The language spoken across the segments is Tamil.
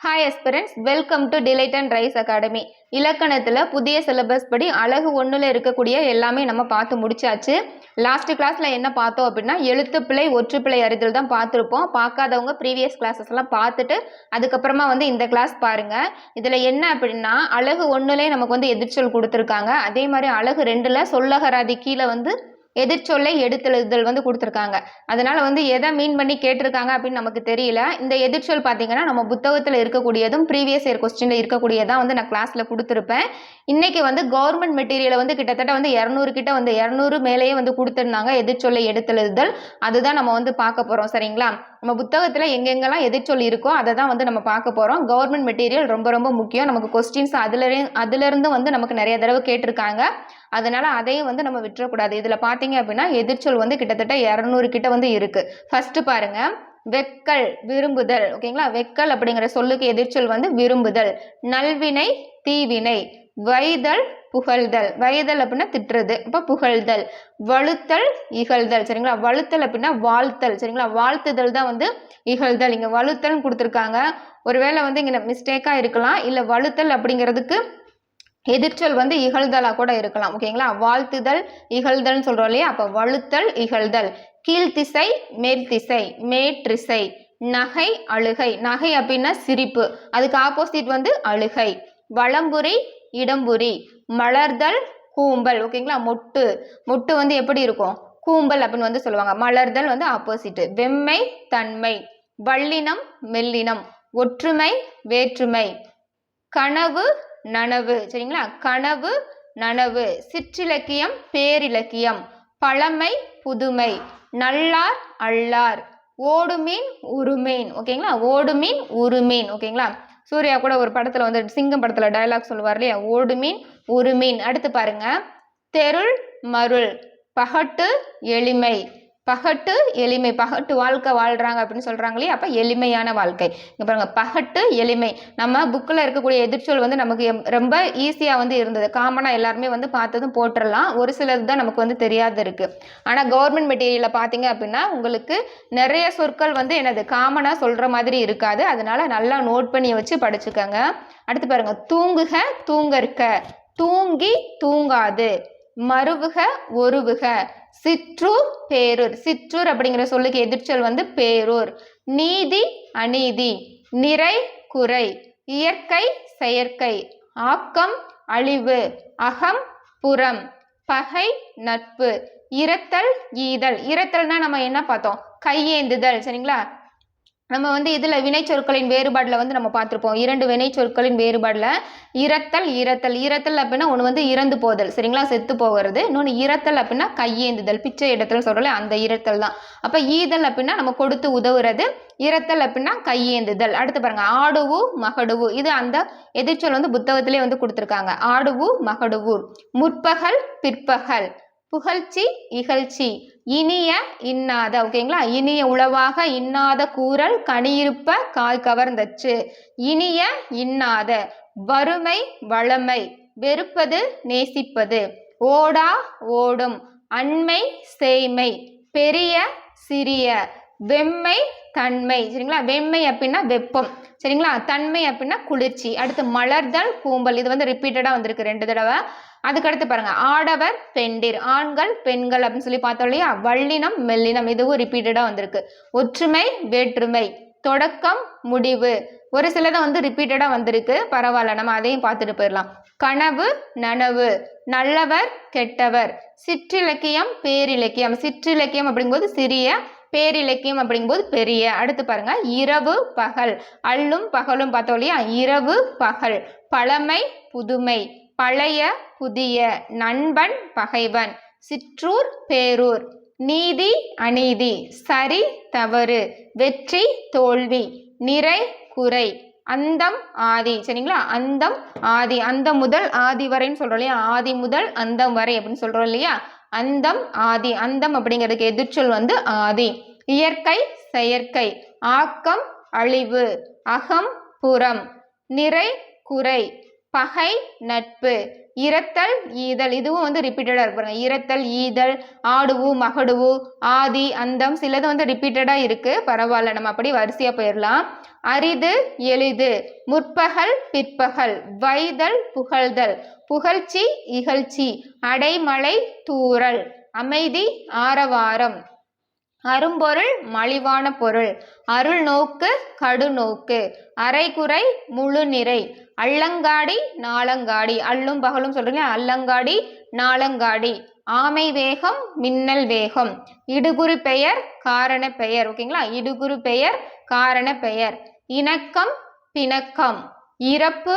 Hi எஸ்பிரன்ஸ் welcome to Delight and Rise Academy இலக்கணத்தில் புதிய சிலபஸ் படி அழகு ஒன்றில் இருக்கக்கூடிய எல்லாமே நம்ம பார்த்து முடிச்சாச்சு. லாஸ்ட் கிளாஸில் என்ன பார்த்தோம் அப்படின்னா எழுத்துப்பிழை ஒற்றுப்பிழை அறிதல் தான் பார்த்துருப்போம். பார்க்காதவங்க ப்ரீவியஸ் கிளாஸஸ்லாம் பார்த்துட்டு அதுக்கப்புறமா வந்து இந்த கிளாஸ் பாருங்கள் இதில் என்ன அப்படின்னா அழகு ஒன்றுலேயே நமக்கு வந்து எதிர்ச்சொல் கொடுத்துருக்காங்க. அதே மாதிரி அழகு ரெண்டில் சொல்லகராதி கீழே வந்து எதிர்ச்சொல்லை எடுத்தெழுதல் வந்து கொடுத்துருக்காங்க. அதனால் வந்து எதை மீன் பண்ணி கேட்டிருக்காங்க அப்படின்னு நமக்கு தெரியல. இந்த எதிர்ச்சொல் பார்த்தீங்கன்னா நம்ம புத்தகத்தில் இருக்கக்கூடியதும் ப்ரீவியஸ் இயர் கொஸ்டினில் இருக்கக்கூடியதான் வந்து நான் கிளாஸில் கொடுத்துருப்பேன். இன்றைக்கி வந்து கவர்மெண்ட் மெட்டீரியலை வந்து கிட்டத்தட்ட வந்து இரநூறு கிட்ட வந்து இரநூறு மேலேயே வந்து கொடுத்துருந்தாங்க எதிர்ச்சொல்லை எடுத்தெழுதல். அதுதான் நம்ம வந்து பார்க்க போகிறோம் சரிங்களா? நம்ம புத்தகத்தில் எங்கெங்கெல்லாம் எதிர்ச்சொல் இருக்கோ அதை தான் வந்து நம்ம பார்க்க போகிறோம் கவர்மெண்ட் மெட்டீரியல் ரொம்ப ரொம்ப முக்கியம். நமக்கு கொஸ்டின்ஸ் அதுல அதுலேருந்து வந்து நமக்கு நிறைய தடவை கேட்டிருக்காங்க. அதனால அதையும் வந்து நம்ம விட்டுறக்கூடாது. இதில் பார்த்தீங்க அப்படின்னா எதிர்ச்சொல் வந்து கிட்டத்தட்ட இரநூறு கிட்ட வந்து இருக்கு. ஃபர்ஸ்ட் பாருங்க. வெக்கல் விரும்புதல். ஓகேங்களா வெக்கல் அப்படிங்கிற சொல்லுக்கு எதிர்ச்சொல் வந்து விரும்புதல். நல்வினை தீவினை. வைதல் புகழ்தல். வைதல் அப்படின்னா திட்டுறது. அப்போ புகழ்தல். வழுத்தல் இகழ்தல். சரிங்களா? வழுத்தல் அப்படின்னா வாழ்த்தல். சரிங்களா? வாழ்த்துதல் தான் வந்து இகழ்தல். இங்கே வழுத்தல்னு கொடுத்துருக்காங்க. ஒருவேளை வந்து இங்கே மிஸ்டேக்காக இருக்கலாம். இல்லை வழுத்தல் அப்படிங்கிறதுக்கு எதிர்ச்சொல் வந்து இகழ்தலாக கூட இருக்கலாம் ஓகேங்களா? வாழ்த்துதல் இகழ்தல்னு சொல்கிறோம் இல்லையா? அப்போ வழுத்தல் இகழ்தல். கீழ்த்திசை மேல்திசை மேற்றிசை. நகை அழுகை. நகை அப்படின்னா சிரிப்பு. அதுக்கு ஆப்போசிட் வந்து அழுகை. வளம்புரி இடம்புரி. மலர்தல் கூம்பல் ஓகேங்களா? மொட்டு. மொட்டு வந்து எப்படி இருக்கும்? கூம்பல் அப்படின்னு வந்து சொல்லுவாங்க. மலர்தல் வந்து ஆப்போசிட் வெம்மை தன்மை. வள்ளினம் மெல்லினம். ஒற்றுமை வேற்றுமை. கனவு நனவு சரிங்களா? கனவு நனவு. சிற்றிலக்கியம் பேரிலக்கியம். பழமை புதுமை. நல்லார் அல்லார். ஓடுமீன் உருமீன். ஓகேங்களா? ஓடுமீன் உருமீன். ஓகேங்களா? சூர்யா கூட ஒரு படத்தில் வந்து சிங்கம் படத்தில் டைலாக் சொல்லுவார் இல்லையா? ஓடுமீன் உருமீன். அடுத்து பாருங்க. தெருள் மருள். பகட்டு எளிமை. பகட்டு எளிமை. பகட்டு வாழ்க்கை வாழ்கிறாங்க அப்படின்னு சொல்கிறாங்களே அப்போ எளிமையான வாழ்க்கை. இங்கே பாருங்க பகட்டு எளிமை. நம்ம புக்கில் இருக்கக்கூடிய எதிர்ச்சொல் வந்து நமக்கு எம்- ரொம்ப ஈஸியாக வந்து இருந்தது. காமனாக எல்லாருமே வந்து பார்த்ததும் போட்டுடலாம் ஒரு சிலது தான் நமக்கு வந்து தெரியாத இருக்குது ஆனால் கவர்மெண்ட் மெட்டீரியலில் பார்த்தீங்க அப்படின்னா உங்களுக்கு நிறைய சொற்கள் வந்து என்னது? காமனாக சொல்கிற மாதிரி இருக்காது. அதனால் நல்லா நோட் பண்ணி வச்சு படிச்சுக்கோங்க. அடுத்து பாருங்க தூங்குக தூங்கற்க தூங்கி தூங்காது. மருவுக ஒருவுக. சிற்றூர் பேரூர். சிற்றூர் அப்படிங்கிற சொல்லுக்கு எதிர்ச்சொல் வந்து பேரூர். நீதி அநீதி. நிறை குறை. இயற்கை செயற்கை. ஆக்கம் அழிவு. அகம் புறம். பகை நட்பு. இரத்தல் ஈதல். இரத்தல்னா நம்ம என்ன பார்த்தோம்? கையேந்துதல். சரிங்களா? நம்ம வந்து இதில் வினைச்சொற்களின் வேறுபாடில் வந்து நம்ம பார்த்துருப்போம். இரண்டு வினைச்சொற்களின் வேறுபாடில் இரத்தல் இரத்தல். இரத்தல் அப்படின்னா ஒன்று வந்து இறந்து போதல். சரிங்களா? செத்து போகிறது. இன்னொன்று இரத்தல் அப்படின்னா கையேந்துதல். பிச்சை இடத்துல சொல்கிறல அந்த இரத்தல் தான். அப்போ ஈதல் அப்படின்னா நம்ம கொடுத்து உதவுறது. இரத்தல் அப்படின்னா கையேந்துதல். அடுத்து பாருங்க ஆடுவு மகடுவு. இது அந்த எதிர்ச்சொல் வந்து புத்தகத்திலே வந்து கொடுத்துருக்காங்க. ஆடுவு மகடுவு. முற்பகல் பிற்பகல். புகழ்ச்சி இகழ்ச்சி. இனிய இன்னாத ஓகேங்களா? இனிய உளவாக இன்னாத கூறல் கனியிருப்ப காய் கவர்ந்தச்சு. இனிய இன்னாத வறுமை வளமை வெறுப்பது நேசிப்பது. ஓடா ஓடும் அண்மை சேய்மை பெரிய சிறிய வெம்மை தன்மை. சரிங்களா? வெம்மை அப்படின்னா வெப்பம். சரிங்களா? தன்மை அப்படின்னா குளிர்ச்சி. அடுத்து மலர்தல் கூம்பல் இது வந்து ரிப்பீட்டடாக வந்திருக்கு ரெண்டு தடவை. அதுக்கடுத்து பாருங்க. ஆடவர் பெண்டிர். ஆண்கள் பெண்கள் அப்படின்னு சொல்லி பார்த்தோம் இல்லையா? வள்ளினம் மெல்லினம். இதுவும் ரிப்பீட்டடாக வந்திருக்கு. ஒற்றுமை வேற்றுமை. தொடக்கம் முடிவு. ஒரு சிலதை வந்து ரிப்பீட்டடாக வந்திருக்கு. பரவாயில்ல. நம்ம அதையும் பார்த்துட்டு போயிடலாம். கனவு நனவு. நல்லவர் கெட்டவர். சிற்றிலக்கியம் பேரிலக்கியம். சிற்றிலக்கியம் அப்படிங்கும்போது சிறிய பேரிலக்கியம் அப்படிங்கும்போது பெரிய. அடுத்து பாருங்க இரவு பகல். அல்லும் பகலும் பார்த்தோம் இல்லையா? இரவு பகல். பழமை புதுமை. பழைய புதிய. நண்பன் பகைவன். சிற்றூர் பேரூர். நீதி அநீதி. சரி தவறு. வெற்றி தோல்வி. நிறை குறை. அந்தம் ஆதி. சரிங்களா? அந்தம் ஆதி. அந்த முதல் ஆதி வரைன்னு சொல்றோம் இல்லையா? ஆதி முதல் அந்தம் வரை அப்படின்னு சொல்றோம் இல்லையா? அந்தம் ஆதி. அந்தம் அப்படிங்கிறதுக்கு எதிர்ச்சொல் வந்து ஆதி. இயற்கை செயற்கை. ஆக்கம் அழிவு. அகம் புறம். நிறை குறை. பகை நட்பு. இரத்தல் ஈதல். இதுவும் வந்து ரிப்பீட்டடாக இருக்கு பாருங்க. இரத்தல் ஈதல் ஆடுவு மகடுவு ஆதி அந்தம் சிலது வந்து ரிப்பீட்டடாக இருக்குது பரவாயில்ல நம்ம அப்படி வரிசையாக போயிடலாம் அரிது எளிது. முற்பகல் பிற்பகல். வைதல் புகழ்தல். புகழ்ச்சி இகழ்ச்சி. அடைமலை தூறல் அமைதி ஆரவாரம். அரும்பொருள் மலிவான பொருள். அருள் நோக்கு கடுநோக்கு அரைகுறை முழு நிறை. அள்ளங்காடி நாளங்காடி. அள்ளும் பகலும் சொல்றீங்க. அல்லங்காடி நாளங்காடி. ஆமை வேகம் மின்னல் வேகம். இடுகுரு பெயர் காரண பெயர். ஓகேங்களா இடுகுரு பெயர் காரண பெயர். இணக்கம் பிணக்கம். இறப்பு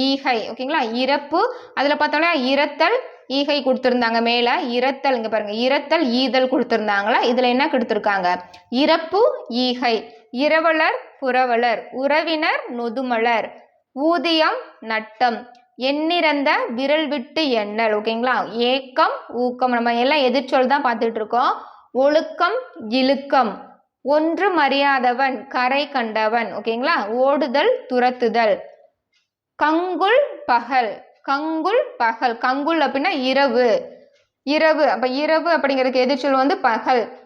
ஈகை. ஓகேங்களா இறப்பு. அதில் பார்த்தோம்னா இறத்தல் ஈகை கொடுத்துருந்தாங்க மேலே இரத்தல் இங்கே பாருங்கள் இரத்தல் ஈதல் கொடுத்துருந்தாங்களா? இதில் என்ன கொடுத்துருக்காங்க? இறப்பு ஈகை. இரவலர் புறவலர் உறவினர் நொதுமலர். ஊதியம் நட்டம். எண்ணிறந்த விரல் விட்டு எண்ணல். ஓகேங்களா ஏக்கம் ஊக்கம். நம்ம எல்லாம் எதிர்ச்சொல் தான் பார்த்துட்டு இருக்கோம். ஒழுக்கம் இழுக்கம். ஒன்று மறியாதவன் கரை கண்டவன். ஓகேங்களா ஓடுதல் துரத்துதல். கங்குல் பகல். கங்குல் பகல். கங்குல் அப்படின்னா இரவு. இரவு. அப்ப இரவு அப்படிங்கிறதுக்கு எதிர்ச்சொல் வந்து பகல்.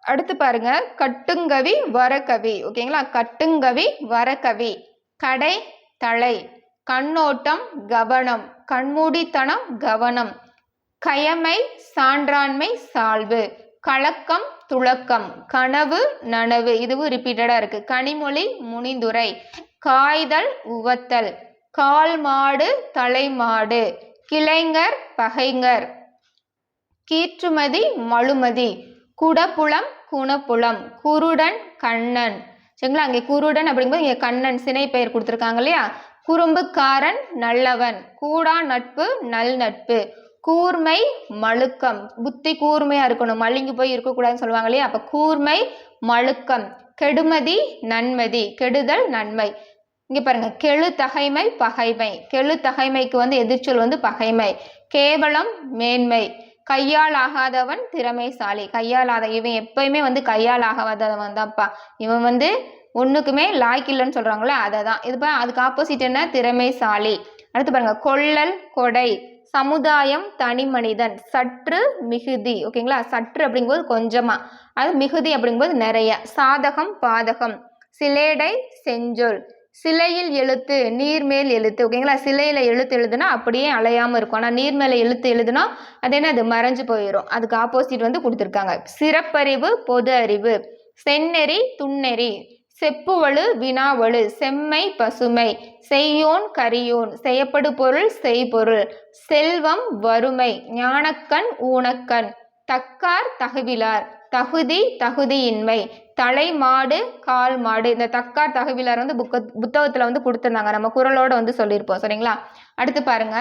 அடுத்து பாருங்க. கட்டுங்கவி வரகவி ஓகேங்களா? கட்டுங்கவி வரகவி கடை தலை. கண்ணோட்டம் கவனம். கண்மூடித்தனம் கவனம். கயமை சான்றாண்மை சால்வு. கலக்கம் துளக்கம் கனவு நனவு. இதுவும் ரிப்பீட்டடாக இருக்கு. கனிமொழி முனிந்துரை. காய்தல் உவத்தல். கால் மாடு தலைமாடு கிளைங்கர் பகைங்கர் கீற்றுமதி மழுமதி குடப்புலம் குணப்புலம் குருடன் கண்ணன். சரிங்களா? அங்கே குருடன் அப்படிங்கும்போது இங்கே கண்ணன் சினை பெயர் கொடுத்துருக்காங்க இல்லையா? குறும்புக்காரன் நல்லவன் கூடா நட்பு நல் நட்பு கூர்மை மழுக்கம். புத்தி கூர்மையா இருக்கணும். மழுங்கி போய் இருக்கக்கூடாதுன்னு சொல்லுவாங்க இல்லையா? அப்ப கூர்மை மழுக்கம் கெடுமதி நன்மதி கெடுதல் நன்மை. இங்க பாருங்க கெழு தகைமை பகைமை. கெழு தகைமைக்கு வந்து எதிர்ச்சொல் வந்து பகைமை. கேவலம் மேன்மை. கையால் ஆகாதவன் திறமைசாலி. கையால் ஆத இவன் எப்பயுமே வந்து கையால் ஆகாதவன் தான்ப்பா. இவன் வந்து ஒண்ணுக்குமே லாய்க்கு இல்லைன்னு சொல்றாங்களே அதை தான் இது பா அதுக்கு ஆப்போசிட் என்ன? திறமைசாலி. அடுத்து பாருங்க கொள்ளல் கொடை. சமுதாயம் தனி மனிதன். சற்று மிகுதி. ஓகேங்களா? சற்று அப்படிங்கும்போது கொஞ்சமா. அது மிகுதி அப்படிங்கும்போது நிறைய. சாதகம் பாதகம். சிலேடை செஞ்சொல். சிலையில் எழுத்து நீர்மேல் எழுத்து. ஓகேங்களா சிலையில் எழுத்து எழுதுனா அப்படியே அலையாமல் இருக்கும். ஆனால் நீர் மேலே எழுத்து எழுதுனா அது என்ன? அது மறைஞ்சு போயிடும் அதுக்கு ஆப்போசிட் வந்து கொடுத்துருக்காங்க. சிறப்பறிவு பொது அறிவு. செந்நெறி துண்ணெறி செப்புவழு வினாவழு செம்மை பசுமை. செய்யோன் கரியோன். செய்யப்படு பொருள் செய்பொருள். செல்வம் வறுமை. ஞானக்கண் ஊனக்கண். தக்கார் தகுவிலார். தகுதி தகுதியின்மை. தலை மாடு கால் மாடு இந்த தக்கார் தகவிலார் வந்து புக்க புத்தகத்தில் வந்து கொடுத்துருந்தாங்க. நம்ம குரலோட வந்து சொல்லியிருப்போம் சரிங்களா? அடுத்து பாருங்க.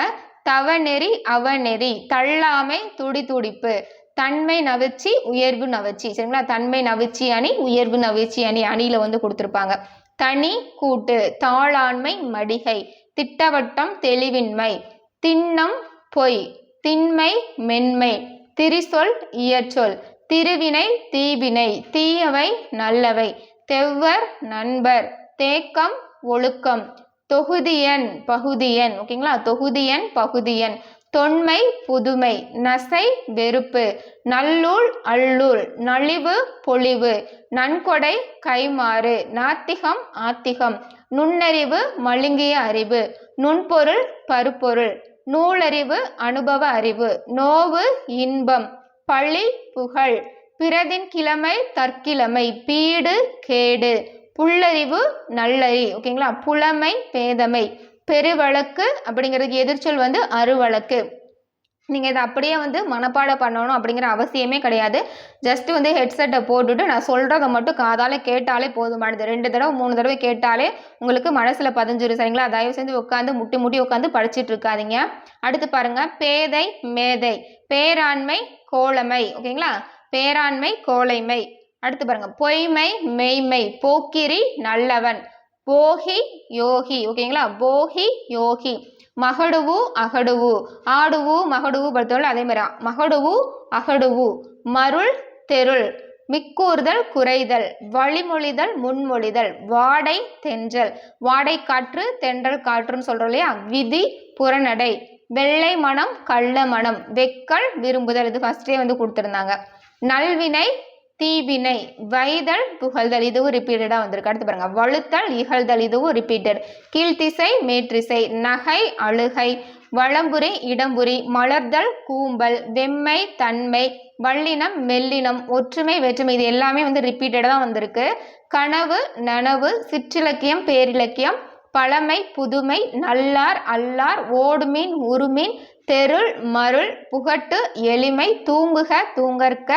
தவநெறி அவநெறி தள்ளாமை துடி துடிப்பு தன்மை நவிச்சி உயர்வு நவிச்சி சரிங்களா? தன்மை நவிச்சி அணி உயர்வு நவிச்சி அணி அணியில வந்து கொடுத்துருப்பாங்க. தனி கூட்டு தாளாண்மை மடிகை திட்டவட்டம் தெளிவின்மை திண்ணம் பொய் திண்மை மென்மை திரிசொல் இயற்சொல் திருவினை தீவினை தீயவை நல்லவை. தெவ்வர் நண்பர் தேக்கம் ஒழுக்கம். தொகுதியன் பகுதியன் ஓகேங்களா? தொகுதியன் பகுதியன். தொன்மை புதுமை நசை வெறுப்பு. நல்லூள் அல்லூள் நலிவு பொலிவு. நன்கொடை கைமாறு நாத்திகம் ஆத்திகம். நுண்ணறிவு மழுங்கிய அறிவு. நுண்பொருள் பருப்பொருள். நூலறிவு அனுபவ அறிவு. நோவு இன்பம். பழி புகழ். பிறதின் கிழமை தற்கிழமை. பீடு கேடு. புல்லறிவு நல்லறி. ஓகேங்களா? புலமை பேதமை. பெருவழக்கு அப்படிங்கிறதுக்கு எதிர்ச்சொல் வந்து அருவழக்கு. நீங்கள் இதை அப்படியே வந்து மனப்பாடம் பண்ணணும் அப்படிங்கிற அவசியமே கிடையாது. ஜஸ்ட் வந்து ஹெட்செட்டை போட்டுட்டு நான் சொல்கிறத மட்டும் காதால் கேட்டாலே போதுமானது ரெண்டு தடவை மூணு தடவை கேட்டாலே உங்களுக்கு மனசில் பதிஞ்சிடும் சரிங்களா? தயவு செஞ்சு உட்காந்து முட்டி முட்டி உட்காந்து படிச்சுட்டு இருக்காதிங்க. அடுத்து பாருங்க. பேதை மேதை. பேராண்மை கோளமை ஓகேங்களா? பேராண்மை கோலைமை. அடுத்து பாருங்கள் பொய்மை மெய்மை. போக்கிரி நல்லவன். போகி யோகி ஓகேங்களா? போகி யோகி. மகடுவு அகடுவு. ஆடுவு மகடுவு பொறுத்தவரை அதே மாதிரி மகடுவு அகடுவு. மருள் தெருள். மிக்கூறுதல் குறைதல். வழிமொழிதல் முன்மொழிதல். வாடை தென்றல். வாடை காற்று தென்றல் காற்றுன்னு சொல்றோம் இல்லையா? விதி புறநடை. வெள்ளை மனம் கள்ள மனம். வெக்கல் விரும்புதல். இது ஃபர்ஸ்டே வந்து கொடுத்துருந்தாங்க. நல்வினை தீவினை வைதல் புகழ்தல் இதுவும் ரிப்பீட்டடாக வந்திருக்கு. அடுத்து பாருங்க வழுத்தல் இகழ்தல் இதுவும் ரிப்பீட்டட் கீழ்த்திசை மேற்றிசை நகை அழுகை வளம்புரி இடம்புரி மலர்தல் கூம்பல் வெம்மை தன்மை வல்லினம் மெல்லினம் ஒற்றுமை வேற்றுமை இது எல்லாமே வந்து ரிப்பீட்டடாக தான் வந்திருக்கு. கனவு நனவு சிற்றிலக்கியம் பேரிலக்கியம் பழமை புதுமை நல்லார் அல்லார் ஓடுமீன் உருமீன் தெருள் மருள் புகட்டு எளிமை தூங்குக தூங்கற்க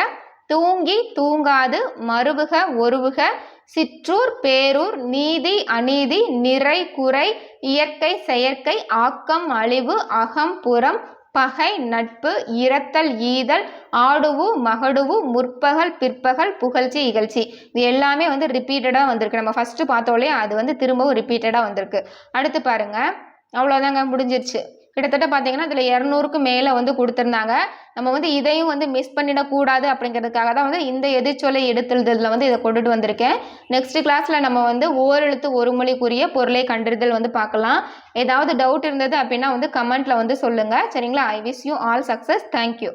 தூங்கி தூங்காது மறுவுக ஒருவுக சிற்றூர் பேரூர் நீதி அநீதி நிறை குறை இயற்கை செயற்கை ஆக்கம் அழிவு அகம் புறம் பகை நட்பு இரத்தல் ஈதல் ஆடுவு மகடுவு முற்பகல் பிற்பகல் புகழ்ச்சி இகழ்ச்சி. இது எல்லாமே வந்து ரிப்பீட்டடாக வந்திருக்கு. நம்ம ஃபஸ்ட்டு பார்த்தோலே அது வந்து திரும்பவும் ரிப்பீட்டடாக வந்திருக்கு. அடுத்து பாருங்க. அவ்வளோதாங்க முடிஞ்சிருச்சு. கிட்டத்தட்ட பார்த்தீங்கன்னா இதில் இரநூறுக்கு மேலே வந்து கொடுத்துருந்தாங்க. நம்ம வந்து இதையும் வந்து மிஸ் பண்ணிடக்கூடாது அப்படிங்கிறதுக்காக தான் வந்து இந்த எதிர்ச்சொலை எடுத்துழுதலில் வந்து இதை கொண்டுட்டு வந்திருக்கேன். நெக்ஸ்ட் கிளாஸில் நம்ம வந்து ஓரெழுத்து ஒரு மொழிக்குரிய பொருளை கண்டறிதல் வந்து பார்க்கலாம். ஏதாவது டவுட் இருந்தது அப்படின்னா வந்து கமெண்ட்டில் வந்து சொல்லுங்கள் சரிங்களா? I wish you all success thank you